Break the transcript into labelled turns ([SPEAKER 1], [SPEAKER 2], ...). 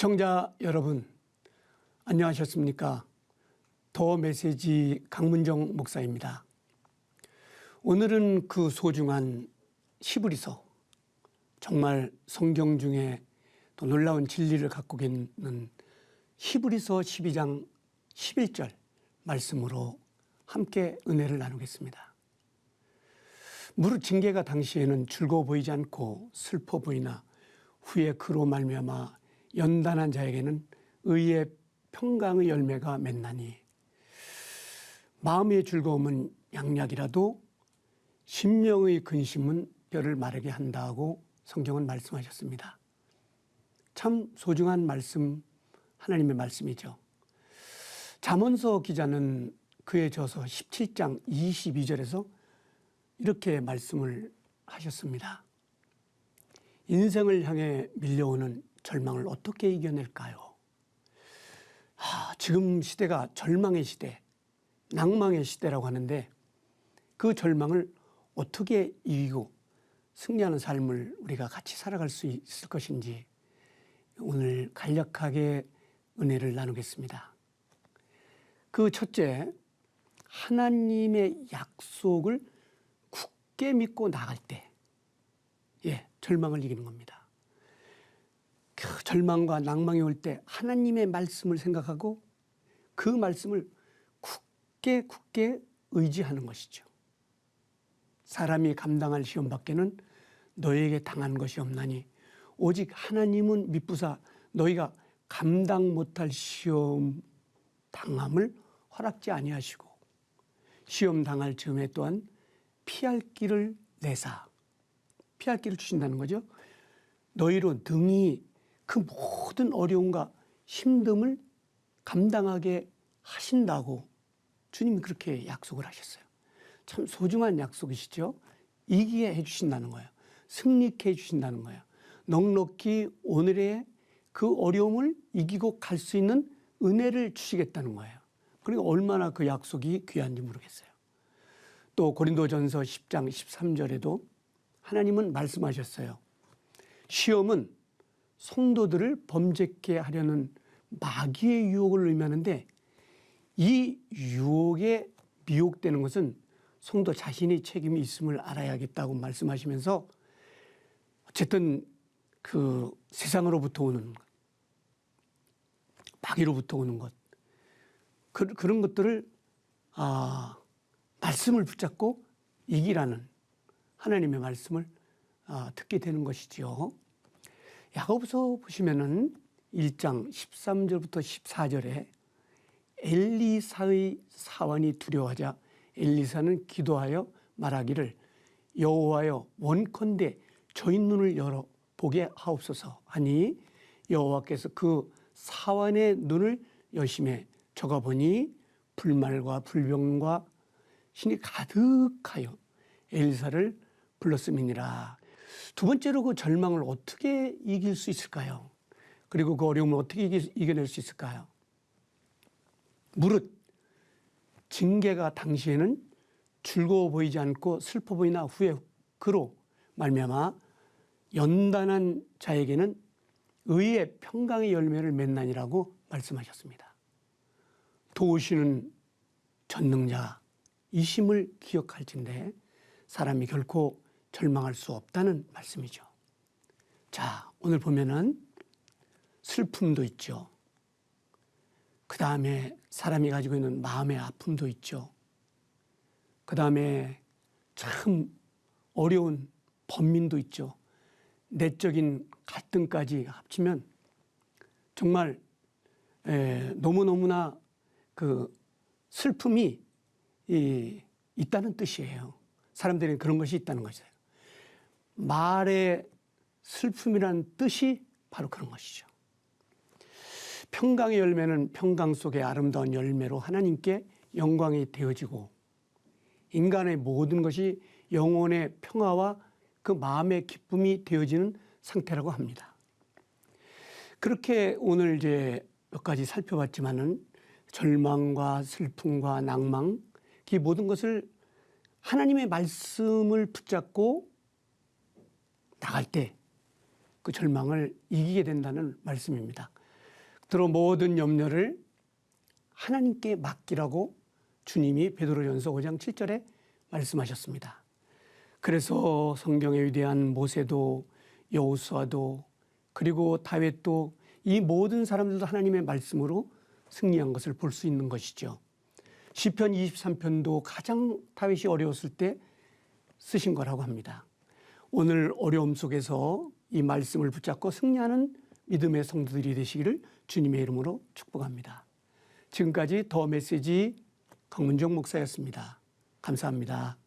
[SPEAKER 1] 시청자 여러분, 안녕하셨습니까? 더 메시지 강문정 목사입니다. 오늘은 그 소중한 히브리서, 정말 성경 중에 또 놀라운 진리를 갖고 있는 히브리서 12장 11절 말씀으로 함께 은혜를 나누겠습니다. 무릇 징계가 당시에는 즐거워 보이지 않고 슬퍼 보이나 후에 그로 말미암아 연단한 자에게는 의의 평강의 열매가 맺나니 마음의 즐거움은 양약이라도 심령의 근심은 뼈를 마르게 한다고 성경은 말씀하셨습니다. 참 소중한 말씀 하나님의 말씀이죠. 잠언서 기자는 그의 저서 17장 22절에서 이렇게 말씀을 하셨습니다. 인생을 향해 밀려오는 절망을 어떻게 이겨낼까요? 아, 지금 시대가 절망의 시대, 낭망의 시대라고 하는데 그 절망을 어떻게 이기고 승리하는 삶을 우리가 같이 살아갈 수 있을 것인지 오늘 간략하게 은혜를 나누겠습니다. 그 첫째, 하나님의 약속을 굳게 믿고 나갈 때, 예, 절망을 이기는 겁니다. 그 절망과 낭망이 올 때 하나님의 말씀을 생각하고 그 말씀을 굳게 굳게 의지하는 것이죠. 사람이 감당할 시험 밖에는 너에게 당한 것이 없나니 오직 하나님은 미쁘사 너희가 감당 못할 시험 당함을 허락지 아니하시고 시험 당할 즈음에 또한 피할 길을 내사 피할 길을 주신다는 거죠. 너희로 능히 그 모든 어려움과 힘듦을 감당하게 하신다고 주님이 그렇게 약속을 하셨어요. 참 소중한 약속이시죠. 이기게 해주신다는 거예요. 승리케 해주신다는 거예요. 넉넉히 오늘의 그 어려움을 이기고 갈 수 있는 은혜를 주시겠다는 거예요. 그리고 얼마나 그 약속이 귀한지 모르겠어요. 또 고린도전서 10장 13절에도 하나님은 말씀하셨어요. 시험은 성도들을 범죄케 하려는 마귀의 유혹을 의미하는데 이 유혹에 미혹되는 것은 성도 자신의 책임이 있음을 알아야겠다고 말씀하시면서 어쨌든 그 세상으로부터 오는 것, 마귀로부터 오는 것, 그, 그런 것들을 아, 말씀을 붙잡고 이기라는 하나님의 말씀을 아, 듣게 되는 것이지요. 야고보서 보시면은 1장 13절부터 14절에 엘리사의 사환이 두려워하자 엘리사는 기도하여 말하기를 여호와여 원컨대 저희 눈을 열어 보게 하옵소서 하니 여호와께서 그 사환의 눈을 여심해 적어 보니 불말과 불병과 신이 가득하여 엘리사를 불렀음이니라. 두 번째로 그 절망을 어떻게 이길 수 있을까요? 그리고 그 어려움을 어떻게 이겨낼 수 있을까요? 무릇 징계가 당시에는 즐거워 보이지 않고 슬퍼 보이나 후에 그로 말미암아 연단한 자에게는 의의 평강의 열매를 맺나니라고 말씀하셨습니다. 도우시는 전능자 이심을 기억할진데 사람이 결코 절망할 수 없다는 말씀이죠. 자, 오늘 보면은 슬픔도 있죠. 그 다음에 사람이 가지고 있는 마음의 아픔도 있죠. 그 다음에 참 어려운 번민도 있죠. 내적인 갈등까지 합치면 정말 너무너무나 그 슬픔이 있다는 뜻이에요. 사람들이 그런 것이 있다는 것이에요. 말의 슬픔이란 뜻이 바로 그런 것이죠. 평강의 열매는 평강 속의 아름다운 열매로 하나님께 영광이 되어지고 인간의 모든 것이 영혼의 평화와 그 마음의 기쁨이 되어지는 상태라고 합니다. 그렇게 오늘 이제 몇 가지 살펴봤지만은 절망과 슬픔과 낭망, 이 모든 것을 하나님의 말씀을 붙잡고 나갈 때 그 절망을 이기게 된다는 말씀입니다. 들어 모든 염려를 하나님께 맡기라고 주님이 베드로전서 5장 7절에 말씀하셨습니다. 그래서 성경의 위대한 모세도 여호수아도 그리고 다윗도 이 모든 사람들도 하나님의 말씀으로 승리한 것을 볼 수 있는 것이죠. 시편 23편도 가장 다윗이 어려웠을 때 쓰신 거라고 합니다. 오늘 어려움 속에서 이 말씀을 붙잡고 승리하는 믿음의 성도들이 되시기를 주님의 이름으로 축복합니다. 지금까지 더 메시지 강문정 목사였습니다. 감사합니다.